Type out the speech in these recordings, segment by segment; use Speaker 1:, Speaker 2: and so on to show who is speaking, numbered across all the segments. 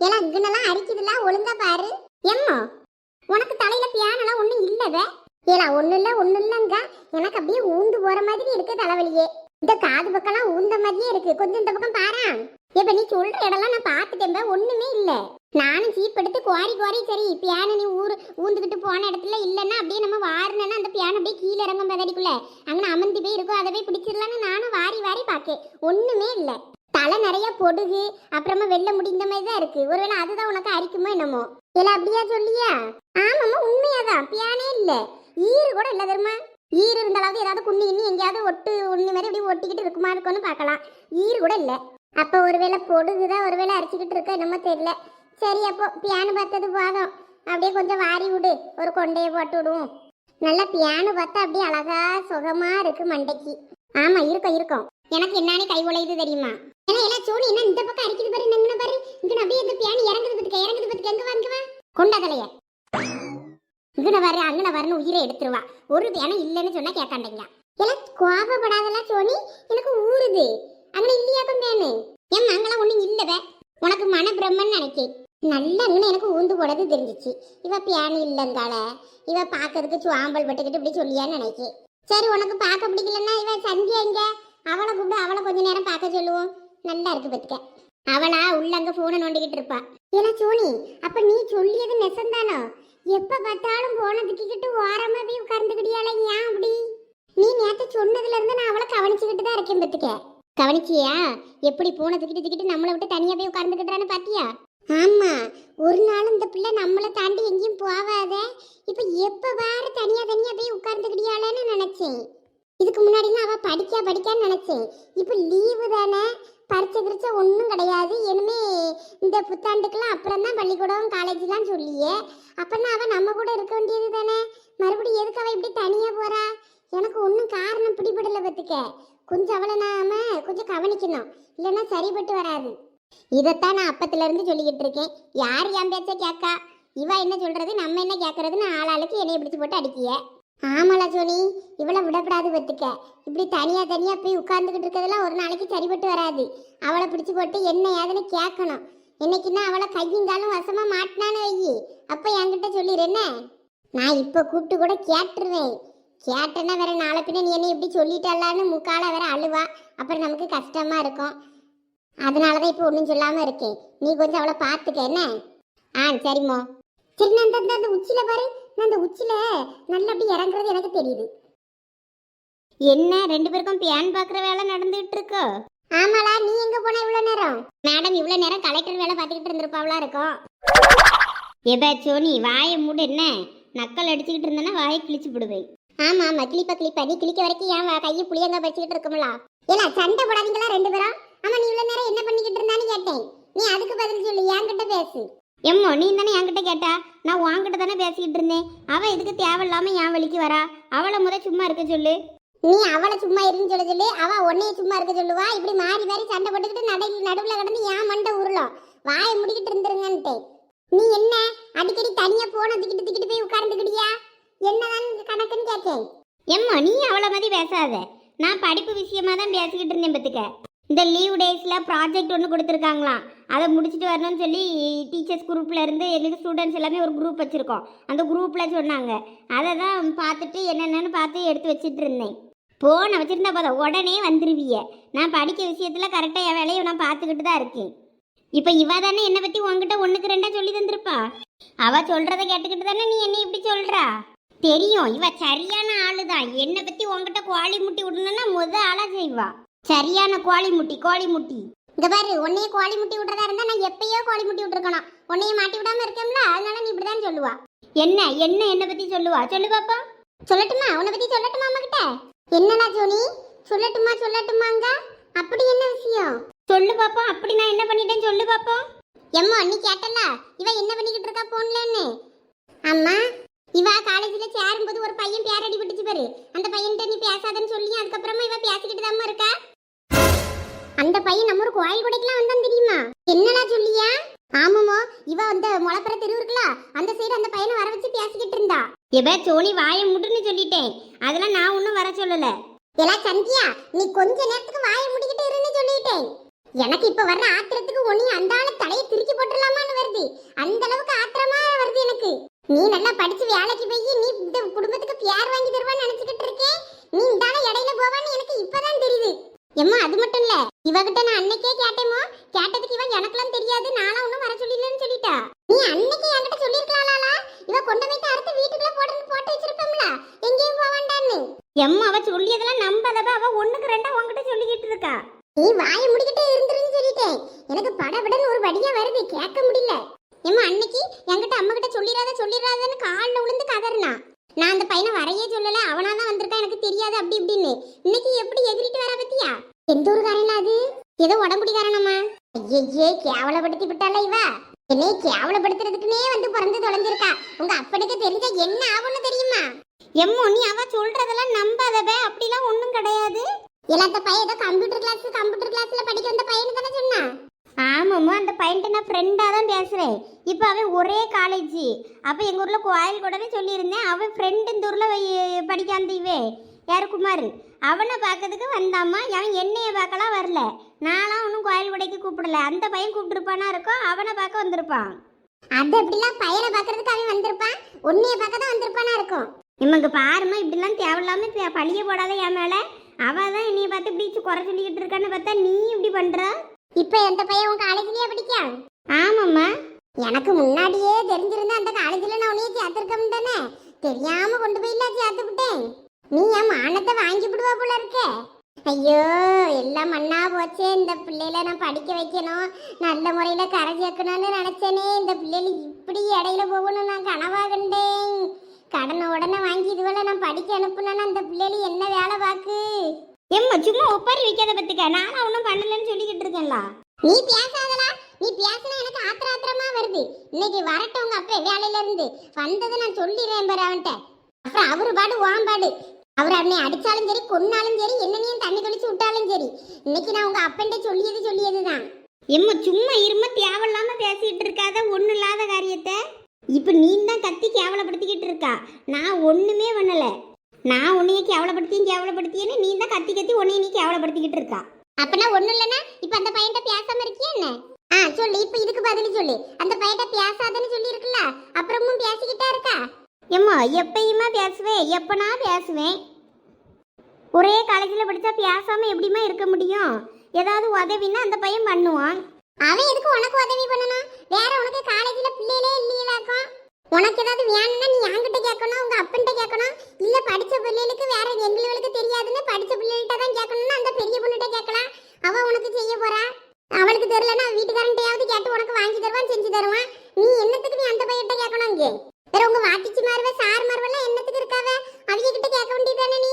Speaker 1: எல்லாம் இங்கனெல்லாம் அரிக்குதுல ஒழுங்கா பாரு. எம்மா உனக்கு தலையில பியானெல்லாம் ஒண்ணும் இல்லவே ஏலா ஒண்ணு இல்ல ஒண்ணு இல்லங்க. எனக்கு அப்படியே ஊந்து போற மாதிரி இருக்கு தலைவலியே. இந்த காது பக்கம்லாம் ஊந்த மாதிரியே இருக்கு. கொஞ்சம் இந்த பக்கம் பாரா. இப்ப நீ சொல்ற இடம்லாம் நான் பாத்துட்டேன் ஒண்ணுமே இல்ல. நானும் சீப் எடுத்து குவாரி குவாரி சரி பியானு நீ ஊர் ஊந்துக்கிட்டு போன இடத்துல இல்லைன்னா அப்படியே நம்ம வாரினா அந்த பியானு அப்படியே கீழே இறங்கும் பதடிக்குள்ள அங்கே அமர்ந்து போய் இருக்கும். அதை போய் பிடிச்சிடலான்னு நானும் வாரி வாரி பார்க்கேன். ஒண்ணுமே இல்லை. தலை நிறைய பொடுகு அப்புறமா வெள்ள முடிந்த மாதிரி தான் இருக்கு. ஒருவேளை அதுதான் உனக்கு அரிக்குமோ என்னமோ? இல்ல அப்படியா சொல்லியா? ஆமாம்மா உண்மையாதான். பியானே இல்ல. ஈரு கூட இல்ல தெரியுமா? ஈரு இருந்தாலாவது ஏதாவது குண்ணி இன்னி எங்கேயாவது ஒட்டு உண்ணி மாதிரி அப்படியே ஒட்டிக்கிட்டு இருக்குமா இருக்கும்னு பார்க்கலாம். ஈர் கூட இல்ல. அப்ப ஒருவேளை பொடுகுதான் ஒருவேளை அரிச்சுக்கிட்டு இருக்க என்னமோ தெரியல. சரி அப்போ பியானு பார்த்தது போதும். அப்படியே கொஞ்சம் வாரி விடு. ஒரு கொண்டையை போட்டு விடுவோம். நல்லா பியானு பார்த்தா அப்படியே அழகா சுகமா இருக்கு மண்டைக்கு. ஆமா இருக்கும் இருக்கும். எனக்கு என்னன்னு கை உழையுது தெரியுமா? எல்லாம் சோனி என்ன இந்த பக்கம் அடிக்குது பாரு நங்குன பாரு? இங்க அப்படியே இந்த பியானி இறங்குது பத்துக்க இறங்குது பத்துக்க. எங்க வாங்க வா. கொண்டா தலைய இங்கன வர அங்கன வரணும் உயிரை எடுத்துருவா. ஒரு பியானம் இல்லைன்னு சொன்னா கேட்காண்டீங்க எல்லாம் கோபப்படாதெல்லாம் சோனி? எனக்கு ஊறுது. அங்கே இல்லையாக்கும் பேனு? என் அங்கெல்லாம் ஒண்ணும் இல்லவே உனக்கு மன பிரம்மன் நினைக்கிறேன். நல்ல அங்கன எனக்கு ஊந்து போடது தெரிஞ்சிச்சு. இவ பியானி இல்லங்கால இவ பாக்கிறதுக்கு சுவாம்பல் பட்டுக்கிட்டு இப்படி சொல்லியான்னு நினைக்கி சரி உனக்கு பார்க்க பிடிக்கலன்னா இவ சந்தியா இங்க அவளை கூப்பிட்டு அவளை கொஞ்ச நேரம் பார்க்க சொல்லுவோம். நல்லா இருக்கு பத்துக்க. அவளா உள்ள அங்க போனை நோண்டிக்கிட்டு இருப்பா. ஏன்னா சோனி அப்ப நீ சொல்லியது நெசந்தானோ? எப்ப பார்த்தாலும் போன திட்டிக்கிட்டு ஓரமா போய் உட்கார்ந்துக்கிட்டியால ஏன் அப்படி? நீ நேத்து சொன்னதுல இருந்து நான் அவளை கவனிச்சுக்கிட்டு தான் இருக்கேன் பத்துக்க. கவனிச்சியா? எப்படி பூனை தூக்கிட்டு தூக்கிட்டு நம்மளை விட்டு தனியா போய் உட்கார்ந்துக்கிட்டான்னு பாத்தியா? ஆமா ஒரு நாள் இந்த பிள்ளை நம்மளை தாண்டி எங்கேயும் போவாத. இப்ப எப்ப பாரு தனியா தனியா போய் உட்கார்ந்துக்கிட்டியாளேன்னு நினைச்சேன். இதுக்கு முன்னாடிலாம் அவ படிக்கா படிக்கான்னு நினைச்சேன். இப்போ லீவு தானே? பரிச்சை கிரிச்சை ஒன்றும் கிடையாது. இனிமே இந்த புத்தாண்டுக்கெல்லாம் அப்புறம் தான் பள்ளிக்கூடம் காலேஜ்லாம் சொல்லியே. அப்பன்னா அவள் நம்ம கூட இருக்க வேண்டியது தானே? மறுபடியும் எதுக்கு அவள் இப்படி தனியாக போகிறா எனக்கு ஒன்றும் காரணம் பிடிபடலை பத்துக்க. கொஞ்சம் அவளை நாம கொஞ்சம் கவனிக்கணும். இல்லைன்னா சரிப்பட்டு வராது. இதைத்தான் நான் அப்பத்திலேருந்து சொல்லிக்கிட்டு இருக்கேன். யார் என் பேச்ச கேட்கா? இவா என்ன சொல்கிறது நம்ம என்ன கேட்கறதுன்னு ஆளாளுக்கு என்னைய பிடிச்சி போட்டு அடிக்கிய. ஆமாலா சோனி இவளை விடப்படாது பத்துக்க இப்படி தனியா தனியா போய் உட்கார்ந்துக்கிட்டு இருக்கிறதெல்லாம் ஒரு நாளைக்கு சரிப்பட்டு வராது. அவளை பிடிச்சு போட்டு என்ன ஏதுன்னு கேட்கணும். என்னைக்குன்னா அவளை கையுங்காலும் வசமா மாட்டினான்னு வை அப்ப என்கிட்ட சொல்லிடுறேன்ன நான் இப்ப கூப்பிட்டு கூட கேட்டுருவேன். கேட்டேன்னா வேற நாளை பின்ன நீ என்ன இப்படி சொல்லிட்டலான்னு முக்கால வேற அழுவா. அப்புறம் நமக்கு கஷ்டமா இருக்கும். அதனாலதான் இப்போ ஒன்றும் சொல்லாம இருக்கேன். நீ கொஞ்சம் அவளை பார்த்துக்க என்ன? ஆ சரிம்மா. சரி நான் இந்த- அந்த உச்சில பாரு. நான் அந்த உச்சில நல்லா அப்படி இறங்குறது எனக்கு தெரியுது. என்ன ரெண்டு பேருக்கும் பியான் பாக்குற வேலை நடந்துட்டு இருக்கோ ஆமாலா நீ எங்க போன இவ்வளவு நேரம்? மேடம் இவ்வளவு நேரம் கலெக்டர் வேலை பார்த்துக்கிட்டு இருந்திருப்பாவளா இருக்கும். எபா சோனி வாயை மூடு என்ன? நக்கல் அடிச்சுக்கிட்டு இருந்தேன்னா வாயை கிழிச்சு விடுவேன் ஆமா ஆமா கிளிப்பா கிளிப்பா நீ கிளிக்க வரைக்கும் ஏன் கையை புளியங்க வச்சுக்கிட்டு இருக்கும்ல? ஏன்னா சண்டை போடாதீங்களா ரெண்டு பேரும்? ஆமா நீ இவ்வளவு நேரம் என்ன பண்ணிக்கிட்டு இருந்தான்னு கேட்டேன். நீ அதுக்கு பதில் சொல்லு என்கிட்ட பேசு. எம்மோ நீ தானே என்கிட்ட கேட்டா? நான் உன்கிட்ட தானே பேசிக்கிட்டு இருந்தேன். அவ எதுக்கு தேவையில்லாம என் வழிக்கு வரா? அவளை முத சும்மா இருக்க சொல்லு. நீ அவளை சும்மா இருன்னு சொல்ல சொல்லி. அவ உன்னைய சும்மா இருக்க சொல்லுவா. இப்படி மாறி மாறி சண்டை போட்டுக்கிட்டு நடுவில் நடுவுல கிடந்து ஏன் மண்டை உருளும். வாயை முடிக்கிட்டு இருந்துருங்கன்ட்டு. நீ என்ன? அடிக்கடி தனியா போன திக்கிட்டு திக்கிட்டு போய் உட்கார்ந்துக்கிட்டியா? என்னதான் கணக்குன்னு கேட்டேன். எம்மா நீ அவளை மாதிரி பேசாத. நான் படிப்பு விஷயமா தான் பேசிக்கிட்டு இருந்தேன் பத்துக்க. இந்த லீவ் டேஸில் ப்ராஜெக்ட் ஒன்று கொடுத்துருக்காங்களாம். அதை முடிச்சுட்டு வரணும்னு சொல்லி டீச்சர்ஸ் குரூப்பில் இருந்து எங்களுக்கு ஸ்டூடெண்ட்ஸ் எல்லாமே ஒரு குரூப் வச்சுருக்கோம். அந்த குரூப்பில் சொன்னாங்க. அதை தான் பார்த்துட்டு என்னென்னு பார்த்து எடுத்து வச்சிட்டு இருந்தேன். போன வச்சுருந்தா போதும். உடனே வந்துருவிய. நான் படிக்க விஷயத்தில் கரெக்டாக என் வேலையை நான் பார்த்துக்கிட்டு தான் இருக்கேன். இப்போ இவ தானே என்னை பற்றி உங்ககிட்ட ஒன்றுக்கு ரெண்டாக சொல்லி தந்திருப்பா. அவள் சொல்கிறத கேட்டுக்கிட்டு தானே நீ என்ன இப்படி சொல்கிறா தெரியும். இவ சரியான ஆளு தான் என்னை பற்றி உங்ககிட்ட கோழி முட்டி விடணும்னா முத ஆளாக செய்வா. சரியான கோழி முட்டி கோழி முட்டி. இந்த பாரு உன்னைய கோழி முட்டி விட்றதா இருந்தா நான் எப்பயோ கோழி முட்டி விட்டுருக்கணும். உன்னைய மாட்டி விடாம இருக்கேன்ல அதனால நீ இப்படிதான் சொல்லுவா. என்ன என்ன என்ன பத்தி சொல்லுவா? சொல்லு பாப்பா. சொல்லட்டுமா? உன்னை பத்தி சொல்லட்டுமா அம்மா கிட்ட என்னடா ஜோனி? சொல்லட்டுமா சொல்லட்டுமாங்க? அப்படி என்ன விஷயம்? சொல்லு பாப்பா அப்படி நான் என்ன பண்ணிட்டேன்னு சொல்லு பாப்பா. எம்மா நீ கேட்டல? இவ என்ன பண்ணிக்கிட்டு இருக்கா போன்லன்னு? அம்மா இவ காலேஜ்ல சேரும்போது ஒரு பையன் பேர் விட்டுச்சு பாரு. அந்த பையன்கிட்ட நீ பேசாதன்னு சொல்லி அதுக்கப்புறமா இவ பேசிக்கிட்டு தான் இருக்கா? அந்த பையன் நம்ம கோயில் குடைக்கெல்லாம் வந்தான் தெரியுமா? என்னடா சொல்லியா? ஆமாமோ இவ அந்த முளப்பற தெரு இருக்குல்ல அந்த சைடு அந்த பையனை வர வச்சு பேசிக்கிட்டு இருந்தா. எப்ப சோனி வாய முட்டுன்னு சொல்லிட்டேன். அதெல்லாம் நான் ஒன்றும் வர சொல்லல. எல்லா சந்தியா நீ கொஞ்ச நேரத்துக்கு வாய முடிக்கிட்டு இருன்னு சொல்லிட்டேன். எனக்கு இப்ப வர்ற ஆத்திரத்துக்கு ஒண்ணு அந்த ஆளு தலையை திருக்கி போட்டுடலாமான்னு வருது. அந்த அளவுக்கு ஆத்திரமா வருது எனக்கு. நீ நல்லா படிச்சு வேலைக்கு போய் நீ இந்த குடும்பத்துக்கு பேர் வாங்கி தருவான்னு நினைச்சுக்கிட்டு இருக்கேன் நீ இந்த இடையில போவான்னு எனக்கு எம்மா அது மட்டும் இல்ல. இவகிட்ட நான் அன்னைக்கே கேட்டேமோ கேட்டதுக்கு இவன் எனக்கெல்லாம் தெரியாது. நானும் ஒன்னும் வர சொல்லிடலன்னு சொல்லிட்டா. நீ அன்னைக்கு என்கிட்ட சொல்லிருக்கலாம்ல இவ கொண்டு போயிட்டு அடுத்து வீட்டுக்குள்ள போட்டு போட்டு வச்சிருப்பேன்ல எங்கேயும் போவாண்டான்னு எம்மா அவ சொல்லியதெல்லாம் நம்பாதவ அவ ஒண்ணுக்கு ரெண்டா உன்கிட்ட சொல்லிக்கிட்டு இருக்கா. நீ வாய முடிக்கிட்டே இருந்துருன்னு சொல்லிட்டேன். எனக்கு படபடன்னு ஒரு வழியா வருது. கேட்க முடியல. ஏமா அன்னைக்கு என்கிட்ட அம்மா கிட்ட சொல்லிடாத சொல்லிடாதன்னு காலில் விழுந்து கதறினா. நான் அந்த பையனை வரையே சொல்லல. அவனா தான் வந்திருக்கான். எனக்கு தெரியாது. அப்படி இப்படின்னு. இன்னைக்கு எப்படி எதிரிட்டு வர பத்தியா? எந்த ஒரு காரணம் அது? ஏதோ உடம்புடி காரணமா ஐயே கேவலப்படுத்தி விட்டால இவ? என்னை கேவலப்படுத்துறதுக்குனே வந்து பிறந்து தொலைஞ்சிருக்கா. உங்க அப்பனுக்கு தெரிஞ்சா என்ன ஆகும்னு தெரியுமா? எம்மோ நீ அவ சொல்றதெல்லாம் நம்பாதவே அப்படிலாம் ஒண்ணும் கிடையாது. எல்லாத்த பையன் ஏதோ கம்ப்யூட்டர் கிளாஸ் கம்ப்யூட்டர் கிளாஸ்ல படிக்க வந்த பையன் தானே சொன்னா ஆமாம்மா அந்த பையன்ட்ட நான் ஃப்ரெண்டாக தான் பேசுகிறேன் இப்போ அவன் ஒரே காலேஜ் அப்போ எங்கள் ஊரில் கோயில் கூடவே சொல்லியிருந்தேன். அவன் ஃப்ரெண்டு இந்த ஊரில் படிக்க அந்த இவே. யார் குமார்? அவனை பார்க்கறதுக்கு வந்தாம்மா. அவன் என்னைய பார்க்கலாம் வரல. நான்லாம் ஒன்றும் கோயில் கூடைக்கு கூப்பிடல. அந்த பையன் கூப்பிட்டுருப்பானா இருக்கும் அவனை பார்க்க வந்திருப்பான். அது அப்படிலாம் பையனை பார்க்கறதுக்கு அவன் வந்திருப்பான்? உன்னைய பார்க்க தான் வந்திருப்பானா இருக்கும்? இவங்க பாருமா இப்படிலாம் தேவையில்லாம பழிய போடாத என் மேல. அவ தான் என்னைய பார்த்து இப்படி குறை சொல்லிக்கிட்டு இருக்கான்னு பார்த்தா நீ இப்படி பண்ற? இப்ப எந்த பையன் உன் காலேஜ்லயே படிக்கா ஆமாம்மா. எனக்கு முன்னாடியே தெரிஞ்சிருந்தா அந்த காலேஜ்ல நான் உன்னைய சேர்த்திருக்க தானே தெரியாம கொண்டு போய் இல்ல சேர்த்து விட்டேன் நீ என் மானத்தை வாங்கி விடுவா போல இருக்க. ஐயோ எல்லாம் மண்ணா போச்சு. இந்த பிள்ளையில நான் படிக்க வைக்கணும். நல்ல முறையில கரை சேர்க்கணும்னு நினைச்சேனே. இந்த பிள்ளைல இப்படி இடையில போகணும் நான் கனவா கண்டேன். கடனை உடனே வாங்கி இதுவரை நான் படிக்க அனுப்புனா அந்த பிள்ளைல என்ன வேலை பார்க்கு எம்மா சும்மா ஒப்பாரி வைக்காத பத்துக்க நானும் ஒன்றும் பண்ணலன்னு சொல்லிக்கிட்டு இருக்கேன்ல. நீ பேசாதடா. நீ பேசினா எனக்கு ஆத்திர ஆத்திரமா வருது. இன்னைக்கு வரட்டும் உங்க அப்பா வேலையில இருந்து. வந்ததை நான் சொல்லிடுறேன் பாரு அவன்கிட்ட. அப்புறம் அவரு பாடு வான் பாடு. அவர் அவனை அடிச்சாலும் சரி கொன்னாலும் சரி என்னனையும் தண்ணி கழிச்சு விட்டாலும் சரி. இன்னைக்கு நான் உங்க அப்பன்ட்ட சொல்லியது சொல்லியதுதான். எம்மா சும்மா இரும தேவையில்லாம பேசிட்டு இருக்காத ஒண்ணு இல்லாத காரியத்தை. இப்ப நீ தான் கத்தி கேவலப்படுத்திக்கிட்டு இருக்கா. நான் ஒண்ணுமே பண்ணல. நான் உன்னைய கேவலப்படுத்தியும் கேவலப்படுத்தியேன்னு நீ தான் கத்தி கத்தி உன்னைய நீ கேவலப்படுத்திக்கிட்டு இருக்கா. அப்பனா ஒண்ணு இல்லனா இப்ப அந்த பையன்ட்ட பேசாம இருக்கியா என்ன? ஆ சொல்லு இப்ப இதுக்கு பதில் சொல்லு. அந்த பையன்ட்ட பேசாதன்னு சொல்லி இருக்குல்ல அப்புறமும் பேசிக்கிட்டே இருக்கா? எம்மா எப்பயுமா பேசுவேன் எப்பனா பேசுவேன் ஒரே காலேஜில் படித்தா பேசாம எப்படிமா இருக்க முடியும்? ஏதாவது உதவின்னா அந்த பையன் பண்ணுவான். அவன் எதுக்கு உனக்கு உதவி பண்ணணும்? வேற உனக்கு காலேஜில் பிள்ளைகளே இல்லையாக்கும் உனக்கு ஏதாவது வேணும்னா நீ என்கிட்ட கேட்கணும் உங்க அப்பன்கிட்ட கேட்கணும் இல்ல படிச்ச பிள்ளைகளுக்கு வேற எங்களுக்கு தெரியாதுன்னு படிச்ச பிள்ளைகிட்ட தான் கேட்கணும்னு அந்த பெரிய பொண்ணுகிட்ட கேட்கலாம். அவ உனக்கு செய்ய போறா? அவளுக்கு தெரியலன்னா வீட்டுக்காரன்ட்டையாவது கேட்டு உனக்கு வாங்கி தருவான் செஞ்சு தருவான். நீ என்னத்துக்கு நீ அந்த பையன்கிட்ட கேட்கணும் இங்கே வேற உங்க வாத்திச்சி மாறுவ சார் மாறுவெல்லாம் என்னத்துக்கு இருக்காவ? அவங்க கிட்ட கேட்க வேண்டியதானே நீ?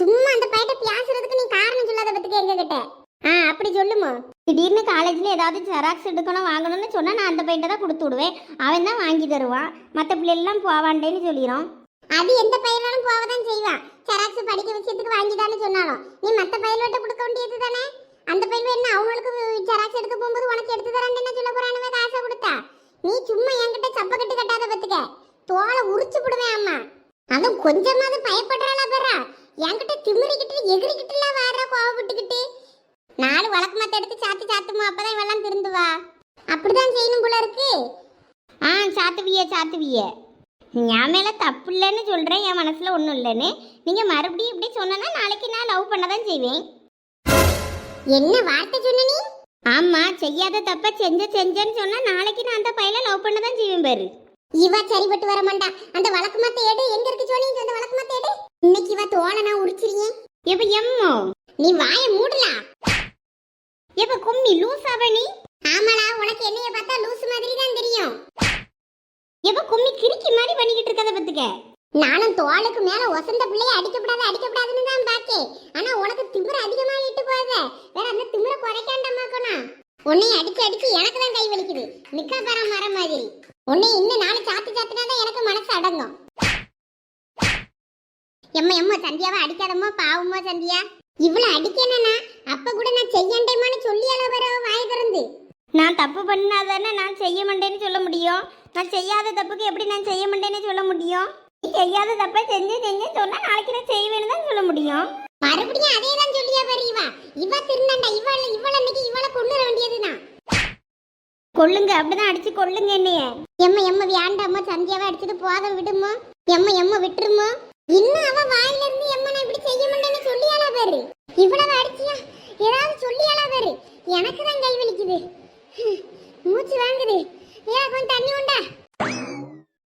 Speaker 1: சும்மா அந்த பையட்ட பேசுறதுக்கு நீ காரணம் சொல்லாத பத்துக்கு எங்க கிட்ட ஆ அப்படி சொல்லுமா? திடீர்னு காலேஜ்ல ஏதாவது ஜெராக்ஸ் எடுக்கணும் வாங்கணும்னு சொன்னா நான் அந்த பையன்ட்ட தான் கொடுத்து விடுவேன். அவன் தான் வாங்கி தருவான். மற்ற பிள்ளைகள்லாம் போவாண்டேன்னு சொல்லிடும் அது எந்த பயிரோடும் போக தான் செய்வான் ஜெராக்ஸ் படிக்க விஷயத்துக்கு வாங்கிதான்னு சொன்னாலும். நீ மற்ற பயிரோட்ட கொடுக்க வேண்டியது தானே? அந்த பையன் என்ன அவங்களுக்கு ஜெராக்ஸ் எடுக்க போகும்போது உனக்கு எடுத்து தரான்னு என்ன சொல்ல போறானுங்க? காசை கொடுத்தா. நீ சும்மா என்கிட்ட சப்ப கட்டு கட்டாத பத்துக்க. தோலை உரிச்சு விடுவேன் அம்மா. அதுவும் கொஞ்சமாவது பயப்படுறாளா பெறா என்கிட்ட திமிரிக்கிட்டு எகிரிக்கிட்டுலாம் வர கோவப்பட்டுக்கிட்டு. நாலு வழக்கு மத்த எடுத்து சாத்து சாத்துமா அப்பதான் இவெல்லாம் திருந்துவா. அப்படிதான் செய்யணும் போல இருக்கு. ஆ சாத்துவிய சாத்துவிய. என் மேலே தப்பு இல்லைன்னு சொல்றேன் என் மனசுல ஒன்றும் இல்லைன்னு. நீங்க மறுபடியும் இப்படி சொன்னா நாளைக்கு நான் லவ் பண்ண தான் செய்வேன். என்ன வார்த்தை சொன்ன நீ? ஆமா செய்யாத தப்ப செஞ்ச செஞ்சேன்னு சொன்னா நாளைக்கு நான் அந்த பையில லவ் பண்ண தான் செய்வேன் பாரு. இவ சரிப்பட்டு வர மாட்டா. அந்த வழக்கு தேடு எங்க இருக்கு சோனி? அந்த வழக்கு தேடு இன்னைக்கு இவ தோலை நான் உரிச்சிருங்க எப்ப எம்மோ? நீ வாய மூடலாம் எப்ப கும்மி லூஸ் ஆவ நீ? ஆமாடா உனக்கு என்னைய பார்த்தா லூஸ் மாதிரி தான் தெரியும். எப்ப கும்மி கிறுக்கி மாதிரி பண்ணிக்கிட்டு இருக்கத பத்துக்க நானும் தோளுக்கு மேல ஒசந்த பிள்ளைய அடிக்கப்படாத அடிக்கப்படாதுன்னு தான் பாக்கேன் ஆனா உனக்கு திமிர அதிகமா இட்டு போகுத. வேற அந்த திமிர குறைக்காண்டமாக்கணா உன்னை அடிச்சு அடிச்சு எனக்கு தான் கை வலிக்குது. நிக்கா பரம் மரம் மாதிரி. உன்னை இன்னும் நாலு சாத்து சாத்துனா தான் எனக்கு மனசு அடங்கும். எம்மா எம்மா சந்தியாவை அடிக்காதம்மா பாவம்மா சந்தியா. இவ்வளவு அடிக்கணும்னா அப்ப கூட நான் செய்யண்டேமான்னு சொல்லி அளவர வாய திறந்து. நான் தப்பு பண்ணாதானே நான் செய்ய மாட்டேன்னு சொல்ல முடியும். நான் செய்யாத தப்புக்கு எப்படி நான் செய்ய மாட்டேன்னு சொல்ல முடியும்? நீ செய்யாத தப்ப செஞ்சு செஞ்சு சொன்னா நாளைக்கு நான் செய்வேன்னு தான் சொல்ல முடியும். மறுபடியும் அதே தான் சொல்லியா பாரு இவ. இவ திருந்தாண்டா இவள இவள அன்னைக்கு இவள வர வேண்டியதுதான். கொள்ளுங்க அப்படிதான் அடிச்சு கொள்ளுங்க என்னைய. எம்ம எம்ம வேண்டாமோ சந்தியாவை அடிச்சது போதும் விடுமோ? எம்ம எம்ம விட்டுருமோ? இன்னும் அவ வாயில இருந்து எம்ம நான் இப்படி செய்ய மாட்டேன்னு சொல்லியாளா பாரு? இவ்வளவு அடிச்சியா? ஏதாவது சொல்லியாளா பாரு? எனக்கு தான் 你要滚蛋，你滚蛋。